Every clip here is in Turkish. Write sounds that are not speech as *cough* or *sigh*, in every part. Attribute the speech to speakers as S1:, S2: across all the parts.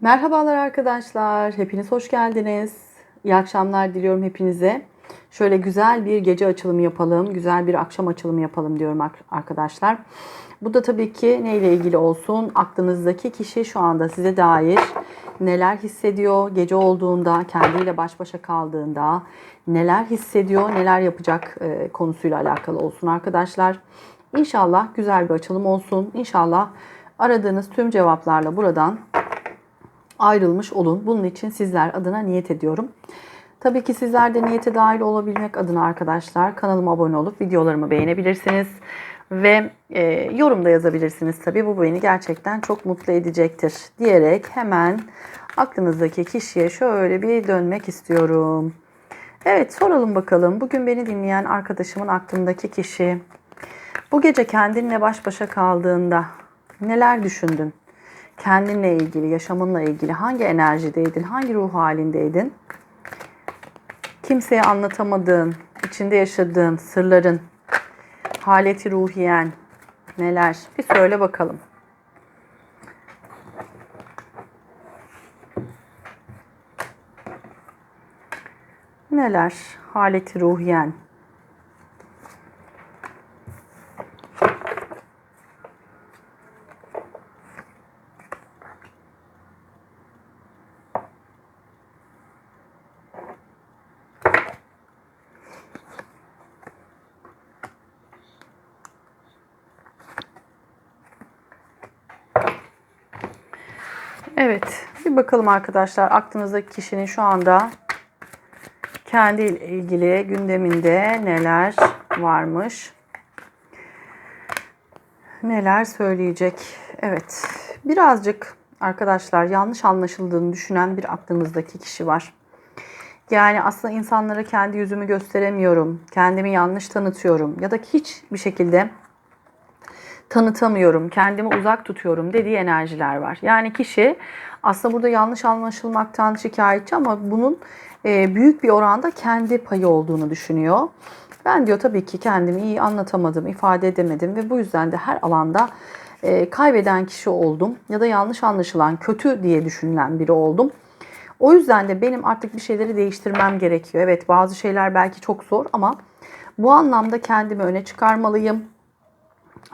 S1: Merhabalar arkadaşlar. Hepiniz hoş geldiniz. İyi akşamlar diliyorum hepinize. Şöyle güzel bir gece açılımı yapalım. Güzel bir akşam açılımı yapalım diyorum ar- arkadaşlar. Bu da tabii ki neyle ilgili olsun? Aklınızdaki kişi şu anda size dair neler hissediyor? Gece olduğunda, kendiyle baş başa kaldığında neler hissediyor, neler yapacak e, konusuyla alakalı olsun arkadaşlar. İnşallah güzel bir açılım olsun. İnşallah aradığınız tüm cevaplarla buradan ayrılmış olun. Bunun için sizler adına niyet ediyorum. Tabii ki sizler de niyete dahil olabilmek adına arkadaşlar kanalıma abone olup videolarımı beğenebilirsiniz. Ve e, yorum da yazabilirsiniz tabii. Bu beni gerçekten çok mutlu edecektir diyerek hemen aklınızdaki kişiye şöyle bir dönmek istiyorum. Evet soralım bakalım. Bugün beni dinleyen arkadaşımın aklındaki kişi bu gece kendinle baş başa kaldığında neler düşündün? Kendinle ilgili, yaşamınla ilgili hangi enerjideydin, hangi ruh halindeydin? Kimseye anlatamadığın, içinde yaşadığın sırların, haleti ruhiyen neler? Bir söyle bakalım. Neler? Haleti ruhiyen. Evet, bir bakalım arkadaşlar aklınızdaki kişinin şu anda kendi ilgili gündeminde neler varmış? Neler söyleyecek? Evet, birazcık arkadaşlar yanlış anlaşıldığını düşünen bir aklınızdaki kişi var. Yani aslında insanlara kendi yüzümü gösteremiyorum, kendimi yanlış tanıtıyorum ya da hiçbir şekilde tanıtamıyorum, kendimi uzak tutuyorum dediği enerjiler var. Yani kişi aslında burada yanlış anlaşılmaktan şikayetçi ama bunun e, büyük bir oranda kendi payı olduğunu düşünüyor. Ben diyor tabii ki kendimi iyi anlatamadım, ifade edemedim ve bu yüzden de her alanda e, kaybeden kişi oldum ya da yanlış anlaşılan, kötü diye düşünülen biri oldum. O yüzden de benim artık bir şeyleri değiştirmem gerekiyor. Evet bazı şeyler belki çok zor ama bu anlamda kendimi öne çıkarmalıyım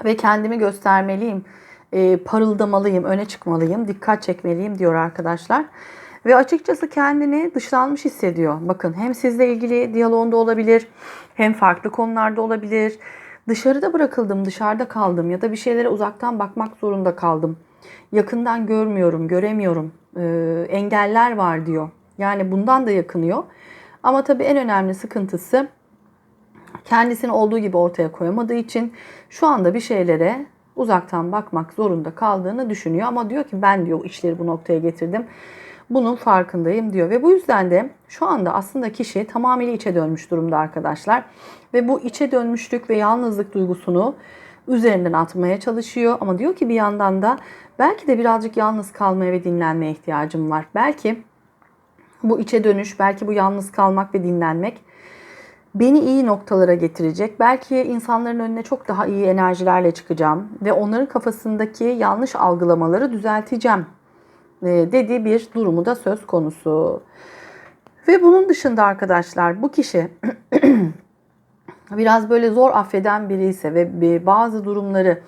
S1: ve kendimi göstermeliyim, e, parıldamalıyım, öne çıkmalıyım, dikkat çekmeliyim diyor arkadaşlar. Ve açıkçası kendini dışlanmış hissediyor. Bakın hem sizle ilgili diyalogunda olabilir, hem farklı konularda olabilir. Dışarıda bırakıldım, dışarıda kaldım ya da bir şeylere uzaktan bakmak zorunda kaldım. Yakından görmüyorum, göremiyorum. E, engeller var diyor. Yani bundan da yakınıyor. Ama tabii en önemli sıkıntısı kendisini olduğu gibi ortaya koyamadığı için şu anda bir şeylere uzaktan bakmak zorunda kaldığını düşünüyor. Ama diyor ki ben diyor işleri bu noktaya getirdim. Bunun farkındayım diyor. Ve bu yüzden de şu anda aslında kişi tamamıyla içe dönmüş durumda arkadaşlar. Ve bu içe dönmüşlük ve yalnızlık duygusunu üzerinden atmaya çalışıyor. Ama diyor ki bir yandan da belki de birazcık yalnız kalmaya ve dinlenmeye ihtiyacım var. Belki bu içe dönüş, belki bu yalnız kalmak ve dinlenmek beni iyi noktalara getirecek. Belki insanların önüne çok daha iyi enerjilerle çıkacağım ve onların kafasındaki yanlış algılamaları düzelteceğim e, dediği bir durumu da söz konusu. Ve bunun dışında arkadaşlar bu kişi *clears throat* biraz böyle zor affeden biri ise ve bazı durumları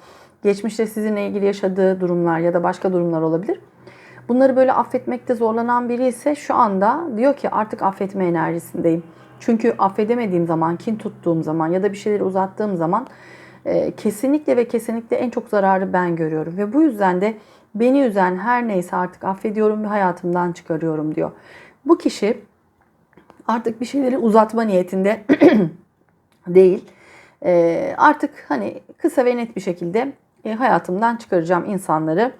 S1: geçmişte sizinle ilgili yaşadığı durumlar ya da başka durumlar olabilir. Bunları böyle affetmekte zorlanan biri ise şu anda diyor ki artık affetme enerjisindeyim. Çünkü affedemediğim zaman, kin tuttuğum zaman ya da bir şeyleri uzattığım zaman e, kesinlikle ve kesinlikle en çok zararı ben görüyorum. Ve bu yüzden de beni üzen her neyse artık affediyorum ve hayatımdan çıkarıyorum diyor. Bu kişi artık bir şeyleri uzatma niyetinde *clears throat* değil. E, artık hani kısa ve net bir şekilde e, hayatımdan çıkaracağım insanları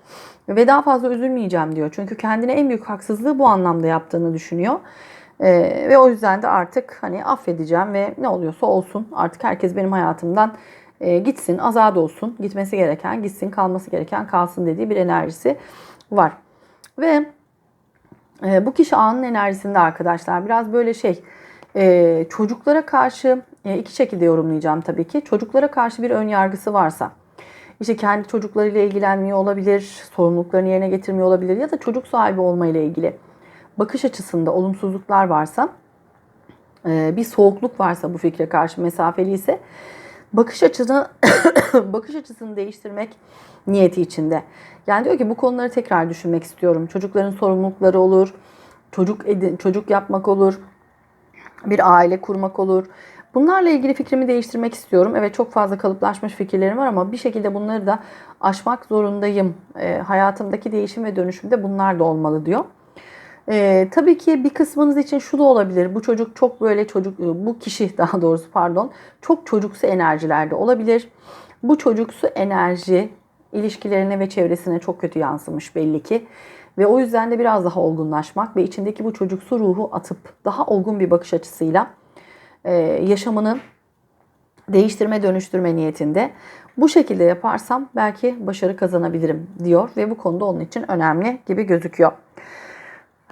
S1: ve daha fazla üzülmeyeceğim diyor. Çünkü kendine en büyük haksızlığı bu anlamda yaptığını düşünüyor. Ee, ve o yüzden de artık hani affedeceğim ve ne oluyorsa olsun. Artık herkes benim hayatımdan e, gitsin, azad olsun. Gitmesi gereken gitsin, kalması gereken kalsın dediği bir enerjisi var. Ve e, bu kişi anın enerjisinde arkadaşlar biraz böyle şey e, çocuklara karşı e, iki şekilde yorumlayacağım tabii ki. Çocuklara karşı bir ön yargısı varsa işte kendi çocuklarıyla ilgilenmiyor olabilir, sorumluluklarını yerine getirmiyor olabilir ya da çocuk sahibi olmayla ilgili bakış açısında olumsuzluklar varsa, e, bir soğukluk varsa bu fikre karşı mesafeli ise bakış açısını *coughs* bakış açısını değiştirmek niyeti içinde. Yani diyor ki bu konuları tekrar düşünmek istiyorum. Çocukların sorumlulukları olur, çocuk edin, çocuk yapmak olur, bir aile kurmak olur. Bunlarla ilgili fikrimi değiştirmek istiyorum. Evet çok fazla kalıplaşmış fikirlerim var ama bir şekilde bunları da aşmak zorundayım. E, hayatımdaki değişim ve dönüşümde bunlar da olmalı diyor. E, tabii ki bir kısmınız için şu da olabilir. Bu çocuk çok böyle çocuk, bu kişi *laughs* daha doğrusu pardon, çok çocuksu enerjilerde olabilir. Bu çocuksu enerji ilişkilerine ve çevresine çok kötü yansımış belli ki. Ve o yüzden de biraz daha olgunlaşmak ve içindeki bu çocuksu ruhu atıp daha olgun bir bakış açısıyla e, yaşamını değiştirme dönüştürme niyetinde. Bu şekilde yaparsam belki başarı kazanabilirim diyor ve bu konuda onun için önemli gibi gözüküyor.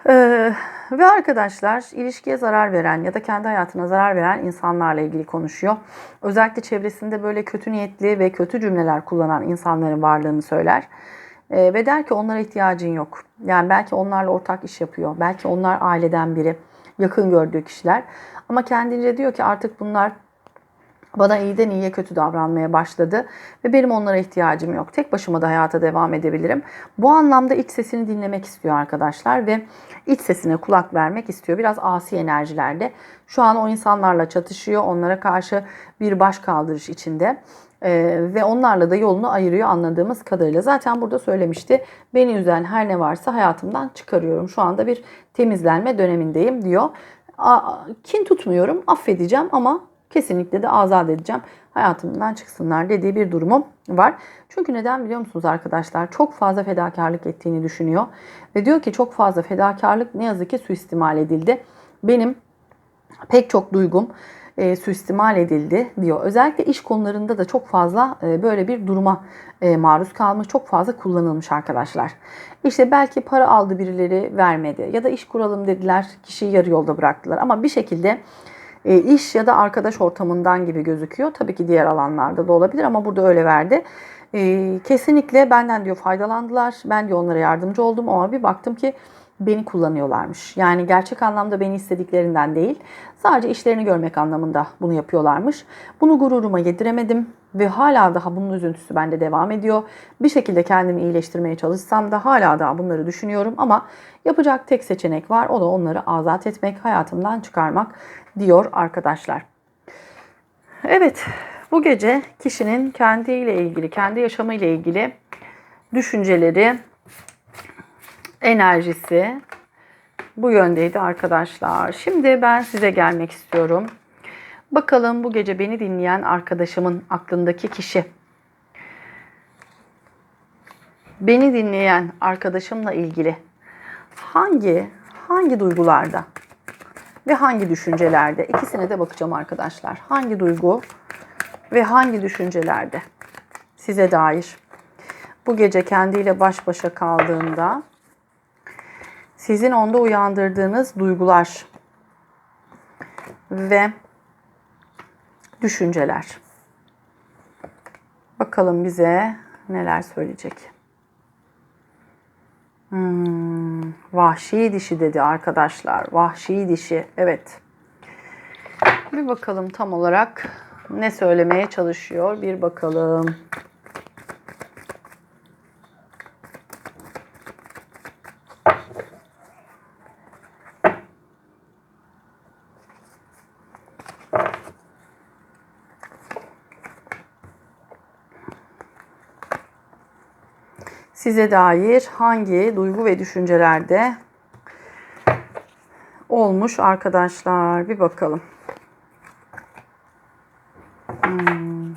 S1: Ee, ve arkadaşlar ilişkiye zarar veren ya da kendi hayatına zarar veren insanlarla ilgili konuşuyor. Özellikle çevresinde böyle kötü niyetli ve kötü cümleler kullanan insanların varlığını söyler. Ee, ve der ki onlara ihtiyacın yok. Yani belki onlarla ortak iş yapıyor. Belki onlar aileden biri, yakın gördüğü kişiler. Ama kendince diyor ki artık bunlar bana iyiden iyiye kötü davranmaya başladı ve benim onlara ihtiyacım yok. Tek başıma da hayata devam edebilirim. Bu anlamda iç sesini dinlemek istiyor arkadaşlar ve iç sesine kulak vermek istiyor. Biraz asi enerjilerde. Şu an o insanlarla çatışıyor. Onlara karşı bir baş kaldırış içinde. Ee, ve onlarla da yolunu ayırıyor anladığımız kadarıyla. Zaten burada söylemişti. Beni üzen her ne varsa hayatımdan çıkarıyorum. Şu anda bir temizlenme dönemindeyim diyor. Kin tutmuyorum, affedeceğim ama kesinlikle de azat edeceğim. Hayatımdan çıksınlar dediği bir durumum var. Çünkü neden biliyor musunuz arkadaşlar? Çok fazla fedakarlık ettiğini düşünüyor. Ve diyor ki çok fazla fedakarlık ne yazık ki suistimal edildi. Benim pek çok duygum e, suistimal edildi diyor. Özellikle iş konularında da çok fazla e, böyle bir duruma e, maruz kalmış, çok fazla kullanılmış arkadaşlar. İşte belki para aldı birileri vermedi ya da iş kuralım dediler, kişiyi yarı yolda bıraktılar ama bir şekilde e, iş ya da arkadaş ortamından gibi gözüküyor. Tabii ki diğer alanlarda da olabilir ama burada öyle verdi. E, kesinlikle benden diyor faydalandılar. Ben diyor onlara yardımcı oldum ama bir baktım ki beni kullanıyorlarmış. Yani gerçek anlamda beni istediklerinden değil, sadece işlerini görmek anlamında bunu yapıyorlarmış. Bunu gururuma yediremedim ve hala daha bunun üzüntüsü bende devam ediyor. Bir şekilde kendimi iyileştirmeye çalışsam da hala daha bunları düşünüyorum ama yapacak tek seçenek var. O da onları azat etmek, hayatımdan çıkarmak diyor arkadaşlar. Evet, bu gece kişinin kendiyle ilgili, kendi yaşamıyla ilgili düşünceleri, enerjisi bu yöndeydi arkadaşlar. Şimdi ben size gelmek istiyorum. Bakalım bu gece beni dinleyen arkadaşımın aklındaki kişi. Beni dinleyen arkadaşımla ilgili hangi hangi duygularda ve hangi düşüncelerde? İkisine de bakacağım arkadaşlar. Hangi duygu ve hangi düşüncelerde size dair bu gece kendiyle baş başa kaldığında sizin onda uyandırdığınız duygular ve düşünceler. Bakalım bize neler söyleyecek. Hmm, vahşi dişi dedi arkadaşlar. Vahşi dişi. Evet. Bir bakalım tam olarak ne söylemeye çalışıyor. Bir bakalım. Size dair hangi duygu ve düşüncelerde olmuş arkadaşlar? Bir bakalım. Hmm.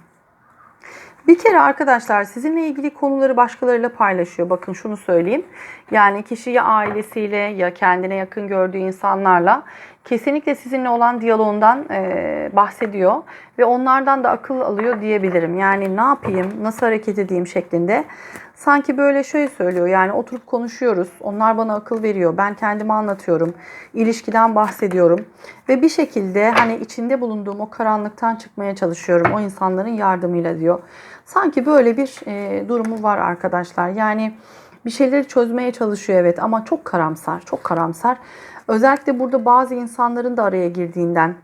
S1: Bir kere arkadaşlar sizinle ilgili konuları başkalarıyla paylaşıyor. Bakın şunu söyleyeyim. Yani kişi ya ailesiyle ya kendine yakın gördüğü insanlarla kesinlikle sizinle olan diyaloğundan e, bahsediyor ve onlardan da akıl alıyor diyebilirim. Yani ne yapayım, nasıl hareket edeyim şeklinde. Sanki böyle şöyle söylüyor yani oturup konuşuyoruz. Onlar bana akıl veriyor. Ben kendimi anlatıyorum. ilişkiden bahsediyorum. Ve bir şekilde hani içinde bulunduğum o karanlıktan çıkmaya çalışıyorum. O insanların yardımıyla diyor. Sanki böyle bir e, durumu var arkadaşlar. Yani bir şeyleri çözmeye çalışıyor evet ama çok karamsar. Çok karamsar. Özellikle burada bazı insanların da araya girdiğinden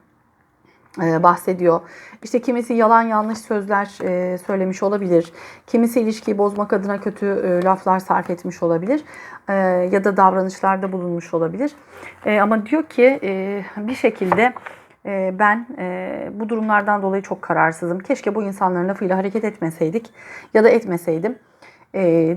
S1: e, bahsediyor. İşte kimisi yalan yanlış sözler e, söylemiş olabilir. Kimisi ilişkiyi bozmak adına kötü e, laflar sarf etmiş olabilir. Ya da davranışlarda bulunmuş olabilir. Ama diyor ki bir şekilde ben bu durumlardan dolayı çok kararsızım. Keşke bu insanların lafıyla hareket etmeseydik ya da etmeseydim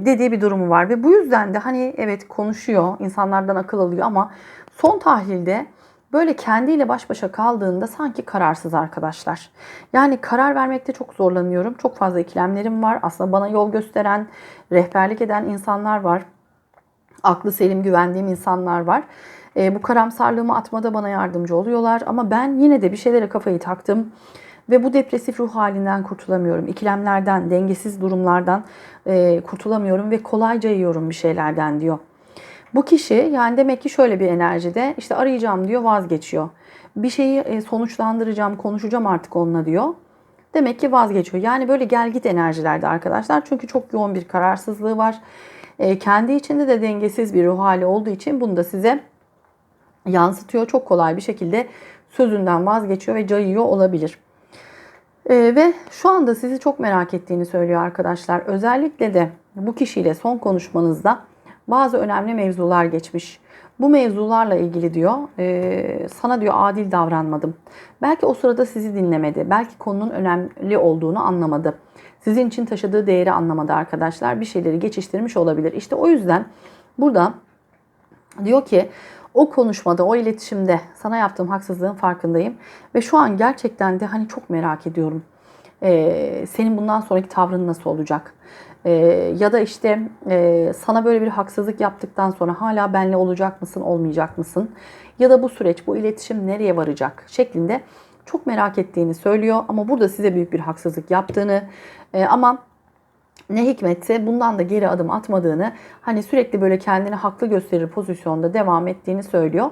S1: dediği bir durumu var. Ve bu yüzden de hani evet konuşuyor, insanlardan akıl alıyor ama son tahlilde böyle kendiyle baş başa kaldığında sanki kararsız arkadaşlar. Yani karar vermekte çok zorlanıyorum. Çok fazla ikilemlerim var. Aslında bana yol gösteren, rehberlik eden insanlar var. Aklı selim güvendiğim insanlar var. E, bu karamsarlığımı atmada bana yardımcı oluyorlar. Ama ben yine de bir şeylere kafayı taktım. Ve bu depresif ruh halinden kurtulamıyorum. İkilemlerden, dengesiz durumlardan e, kurtulamıyorum ve kolayca yiyorum bir şeylerden diyor. Bu kişi yani demek ki şöyle bir enerjide işte arayacağım diyor vazgeçiyor. Bir şeyi e, sonuçlandıracağım, konuşacağım artık onunla diyor. Demek ki vazgeçiyor. Yani böyle gel git enerjilerde arkadaşlar. Çünkü çok yoğun bir kararsızlığı var. E, kendi içinde de dengesiz bir ruh hali olduğu için bunu da size yansıtıyor. Çok kolay bir şekilde sözünden vazgeçiyor ve cayıyor olabilir. E, ve şu anda sizi çok merak ettiğini söylüyor arkadaşlar. Özellikle de bu kişiyle son konuşmanızda bazı önemli mevzular geçmiş. Bu mevzularla ilgili diyor e, sana diyor adil davranmadım. Belki o sırada sizi dinlemedi. Belki konunun önemli olduğunu anlamadı. Sizin için taşıdığı değeri anlamadı arkadaşlar. Bir şeyleri geçiştirmiş olabilir. İşte o yüzden burada diyor ki o konuşmada, o iletişimde sana yaptığım haksızlığın farkındayım. Ve şu an gerçekten de hani çok merak ediyorum. Ee, senin bundan sonraki tavrın nasıl olacak? Ee, ya da işte e, sana böyle bir haksızlık yaptıktan sonra hala benle olacak mısın, olmayacak mısın? Ya da bu süreç, bu iletişim nereye varacak şeklinde çok merak ettiğini söylüyor. Ama burada size büyük bir haksızlık yaptığını e, ama ne hikmetse bundan da geri adım atmadığını, hani sürekli böyle kendini haklı gösterir pozisyonda devam ettiğini söylüyor.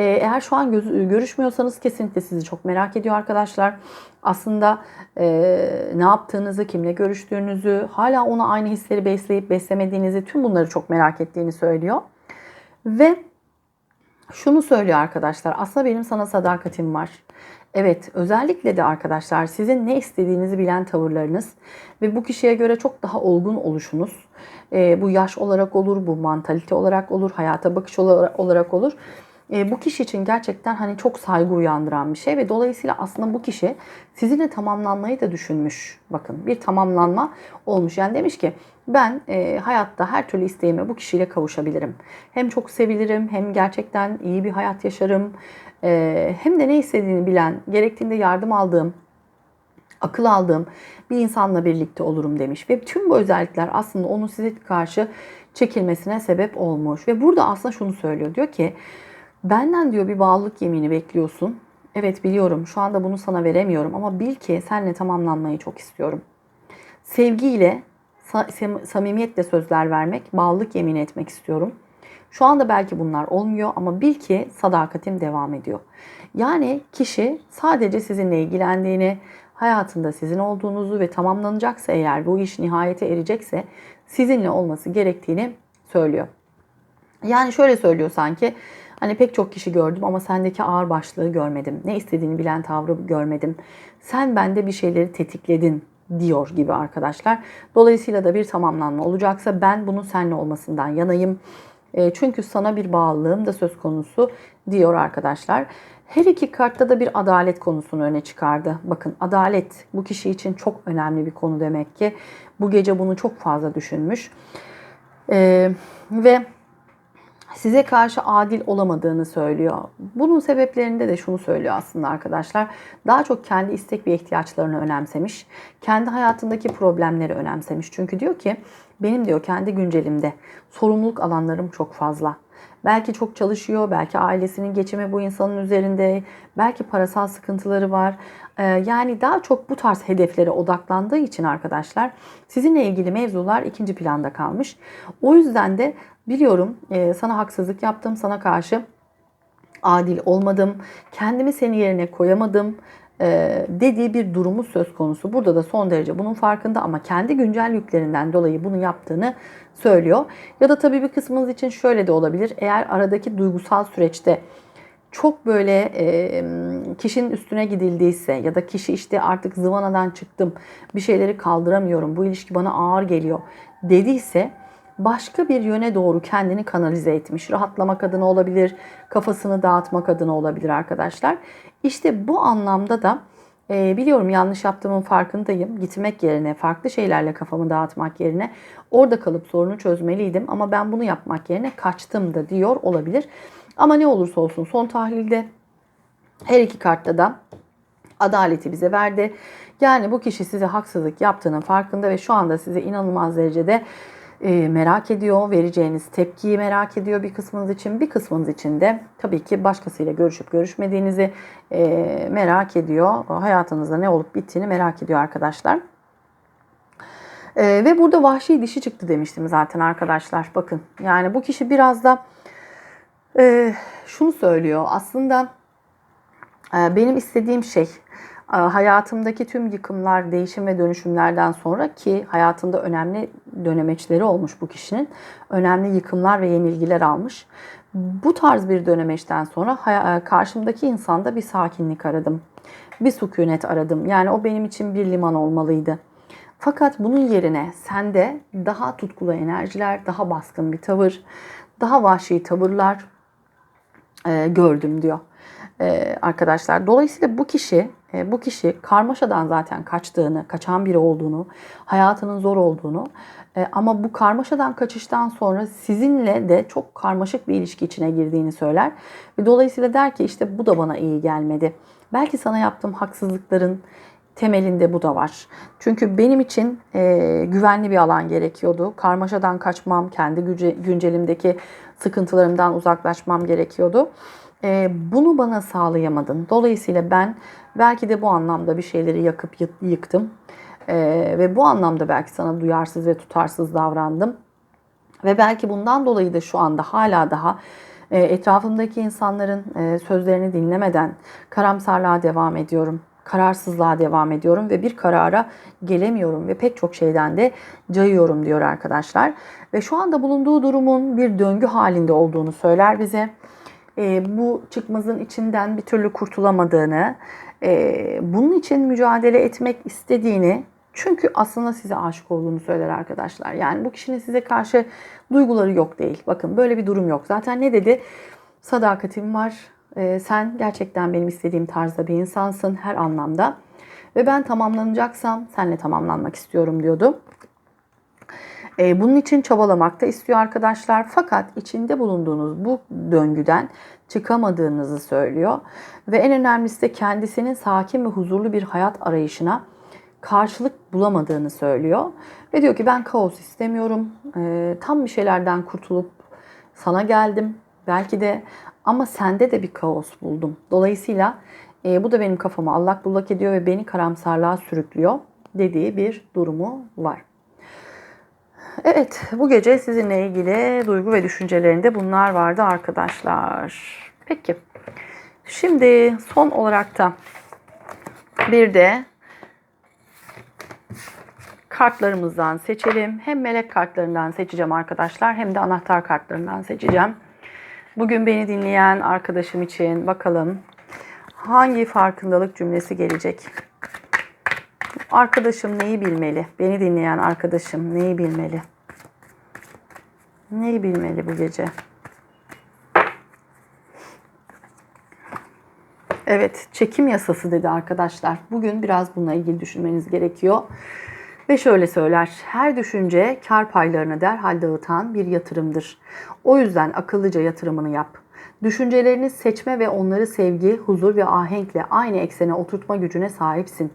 S1: Ee, eğer şu an görüşmüyorsanız kesinlikle sizi çok merak ediyor arkadaşlar. Aslında e, ne yaptığınızı, kimle görüştüğünüzü, hala ona aynı hisleri besleyip beslemediğinizi, tüm bunları çok merak ettiğini söylüyor. Ve şunu söylüyor arkadaşlar. Aslında benim sana sadakatim var. Evet, özellikle de arkadaşlar sizin ne istediğinizi bilen tavırlarınız ve bu kişiye göre çok daha olgun oluşunuz. E, bu yaş olarak olur, bu mantalite olarak olur, hayata bakış olarak olur. E, bu kişi için gerçekten hani çok saygı uyandıran bir şey ve dolayısıyla aslında bu kişi sizinle tamamlanmayı da düşünmüş. Bakın bir tamamlanma olmuş. Yani demiş ki ben e, hayatta her türlü isteğime bu kişiyle kavuşabilirim. Hem çok sevilirim hem gerçekten iyi bir hayat yaşarım. E, hem de ne istediğini bilen, gerektiğinde yardım aldığım, akıl aldığım bir insanla birlikte olurum demiş. Ve tüm bu özellikler aslında onun size karşı çekilmesine sebep olmuş. Ve burada aslında şunu söylüyor. Diyor ki Benden diyor bir bağlılık yemini bekliyorsun. Evet biliyorum şu anda bunu sana veremiyorum ama bil ki seninle tamamlanmayı çok istiyorum. Sevgiyle, samimiyetle sözler vermek, bağlılık yemin etmek istiyorum. Şu anda belki bunlar olmuyor ama bil ki sadakatim devam ediyor. Yani kişi sadece sizinle ilgilendiğini, hayatında sizin olduğunuzu ve tamamlanacaksa eğer bu iş nihayete erecekse sizinle olması gerektiğini söylüyor. Yani şöyle söylüyor sanki Hani pek çok kişi gördüm ama sendeki ağır başlığı görmedim. Ne istediğini bilen tavrı görmedim. Sen bende bir şeyleri tetikledin diyor gibi arkadaşlar. Dolayısıyla da bir tamamlanma olacaksa ben bunun seninle olmasından yanayım. E, çünkü sana bir bağlılığım da söz konusu diyor arkadaşlar. Her iki kartta da bir adalet konusunu öne çıkardı. Bakın adalet bu kişi için çok önemli bir konu demek ki. Bu gece bunu çok fazla düşünmüş. Ee, ve size karşı adil olamadığını söylüyor. Bunun sebeplerinde de şunu söylüyor aslında arkadaşlar. Daha çok kendi istek ve ihtiyaçlarını önemsemiş. Kendi hayatındaki problemleri önemsemiş. Çünkü diyor ki benim diyor kendi güncelimde sorumluluk alanlarım çok fazla. Belki çok çalışıyor, belki ailesinin geçimi bu insanın üzerinde, belki parasal sıkıntıları var. Ee, yani daha çok bu tarz hedeflere odaklandığı için arkadaşlar sizinle ilgili mevzular ikinci planda kalmış. O yüzden de biliyorum e, sana haksızlık yaptım, sana karşı adil olmadım, kendimi senin yerine koyamadım e, dediği bir durumu söz konusu. Burada da son derece bunun farkında ama kendi güncel yüklerinden dolayı bunu yaptığını söylüyor. Ya da tabii bir kısmınız için şöyle de olabilir. Eğer aradaki duygusal süreçte çok böyle e, kişinin üstüne gidildiyse ya da kişi işte artık zıvanadan çıktım, bir şeyleri kaldıramıyorum, bu ilişki bana ağır geliyor dediyse başka bir yöne doğru kendini kanalize etmiş. Rahatlamak adına olabilir, kafasını dağıtmak adına olabilir arkadaşlar. İşte bu anlamda da e, biliyorum yanlış yaptığımın farkındayım. Gitmek yerine, farklı şeylerle kafamı dağıtmak yerine orada kalıp sorunu çözmeliydim. Ama ben bunu yapmak yerine kaçtım da diyor olabilir. Ama ne olursa olsun son tahlilde her iki kartta da adaleti bize verdi. Yani bu kişi size haksızlık yaptığının farkında ve şu anda size inanılmaz derecede e, merak ediyor. Vereceğiniz tepkiyi merak ediyor bir kısmınız için. Bir kısmınız için de tabii ki başkasıyla görüşüp görüşmediğinizi e, merak ediyor. Hayatınızda ne olup bittiğini merak ediyor arkadaşlar. E, ve burada vahşi dişi çıktı demiştim zaten arkadaşlar. Bakın yani bu kişi biraz da e, şunu söylüyor. Aslında e, benim istediğim şey hayatımdaki tüm yıkımlar, değişim ve dönüşümlerden sonra ki hayatında önemli dönemeçleri olmuş bu kişinin. Önemli yıkımlar ve yenilgiler almış. Bu tarz bir dönemeçten sonra e, karşımdaki insanda bir sakinlik aradım. Bir sükunet aradım. Yani o benim için bir liman olmalıydı. Fakat bunun yerine sende daha tutkulu enerjiler, daha baskın bir tavır, daha vahşi tavırlar e, gördüm diyor e, arkadaşlar. Dolayısıyla bu kişi e, bu kişi karmaşadan zaten kaçtığını, kaçan biri olduğunu, hayatının zor olduğunu e, ama bu karmaşadan kaçıştan sonra sizinle de çok karmaşık bir ilişki içine girdiğini söyler. Ve dolayısıyla der ki işte bu da bana iyi gelmedi. Belki sana yaptığım haksızlıkların temelinde bu da var. Çünkü benim için e, güvenli bir alan gerekiyordu. Karmaşadan kaçmam, kendi güncelimdeki sıkıntılarımdan uzaklaşmam gerekiyordu. E, bunu bana sağlayamadın. Dolayısıyla ben belki de bu anlamda bir şeyleri yakıp yıktım. E, ve bu anlamda belki sana duyarsız ve tutarsız davrandım. Ve belki bundan dolayı da şu anda hala daha e, etrafımdaki insanların e, sözlerini dinlemeden karamsarlığa devam ediyorum kararsızlığa devam ediyorum ve bir karara gelemiyorum ve pek çok şeyden de cayıyorum diyor arkadaşlar. Ve şu anda bulunduğu durumun bir döngü halinde olduğunu söyler bize. E, bu çıkmazın içinden bir türlü kurtulamadığını, e, bunun için mücadele etmek istediğini çünkü aslında size aşık olduğunu söyler arkadaşlar. Yani bu kişinin size karşı duyguları yok değil. Bakın böyle bir durum yok. Zaten ne dedi? Sadakatim var, e, sen gerçekten benim istediğim tarzda bir insansın her anlamda. Ve ben tamamlanacaksam senle tamamlanmak istiyorum diyordu. E, bunun için çabalamak da istiyor arkadaşlar. Fakat içinde bulunduğunuz bu döngüden çıkamadığınızı söylüyor. Ve en önemlisi de kendisinin sakin ve huzurlu bir hayat arayışına karşılık bulamadığını söylüyor. Ve diyor ki ben kaos istemiyorum. E, tam bir şeylerden kurtulup sana geldim. Belki de ama sende de bir kaos buldum. Dolayısıyla e, bu da benim kafamı allak bullak ediyor ve beni karamsarlığa sürüklüyor dediği bir durumu var. Evet, bu gece sizinle ilgili duygu ve düşüncelerinde bunlar vardı arkadaşlar. Peki, şimdi son olarak da bir de kartlarımızdan seçelim. Hem melek kartlarından seçeceğim arkadaşlar hem de anahtar kartlarından seçeceğim. Bugün beni dinleyen arkadaşım için bakalım hangi farkındalık cümlesi gelecek? Arkadaşım neyi bilmeli? Beni dinleyen arkadaşım neyi bilmeli? Neyi bilmeli bu gece? Evet, çekim yasası dedi arkadaşlar. Bugün biraz bununla ilgili düşünmeniz gerekiyor. Ve şöyle söyler, her düşünce kar paylarını derhal dağıtan bir yatırımdır. O yüzden akıllıca yatırımını yap. Düşüncelerini seçme ve onları sevgi, huzur ve ahenkle aynı eksene oturtma gücüne sahipsin.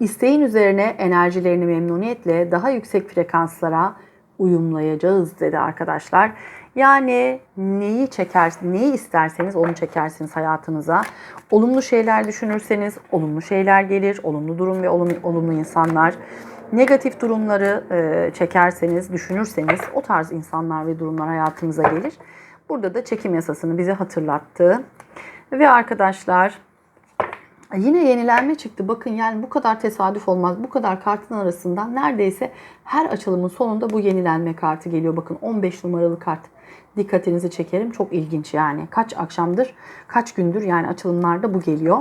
S1: İsteğin üzerine enerjilerini memnuniyetle daha yüksek frekanslara uyumlayacağız dedi arkadaşlar. Yani neyi çeker, neyi isterseniz onu çekersiniz hayatınıza. Olumlu şeyler düşünürseniz olumlu şeyler gelir, olumlu durum ve olumlu, olumlu insanlar. Negatif durumları e, çekerseniz, düşünürseniz o tarz insanlar ve durumlar hayatınıza gelir. Burada da çekim yasasını bize hatırlattı. Ve arkadaşlar Yine yenilenme çıktı. Bakın yani bu kadar tesadüf olmaz. Bu kadar kartın arasından neredeyse her açılımın sonunda bu yenilenme kartı geliyor. Bakın 15 numaralı kart. Dikkatinizi çekerim. Çok ilginç yani. Kaç akşamdır, kaç gündür yani açılımlarda bu geliyor.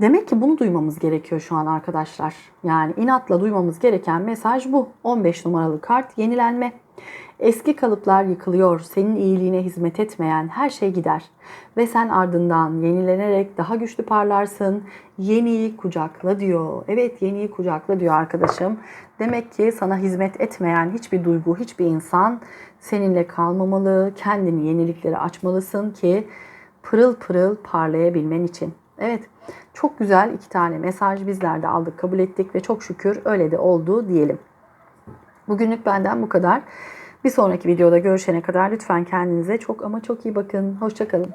S1: Demek ki bunu duymamız gerekiyor şu an arkadaşlar. Yani inatla duymamız gereken mesaj bu. 15 numaralı kart yenilenme. Eski kalıplar yıkılıyor. Senin iyiliğine hizmet etmeyen her şey gider. Ve sen ardından yenilenerek daha güçlü parlarsın. Yeniyi kucakla diyor. Evet yeniyi kucakla diyor arkadaşım. Demek ki sana hizmet etmeyen hiçbir duygu, hiçbir insan seninle kalmamalı. Kendini yeniliklere açmalısın ki pırıl pırıl parlayabilmen için. Evet çok güzel iki tane mesaj bizler de aldık kabul ettik ve çok şükür öyle de oldu diyelim. Bugünlük benden bu kadar. Bir sonraki videoda görüşene kadar lütfen kendinize çok ama çok iyi bakın. Hoşçakalın.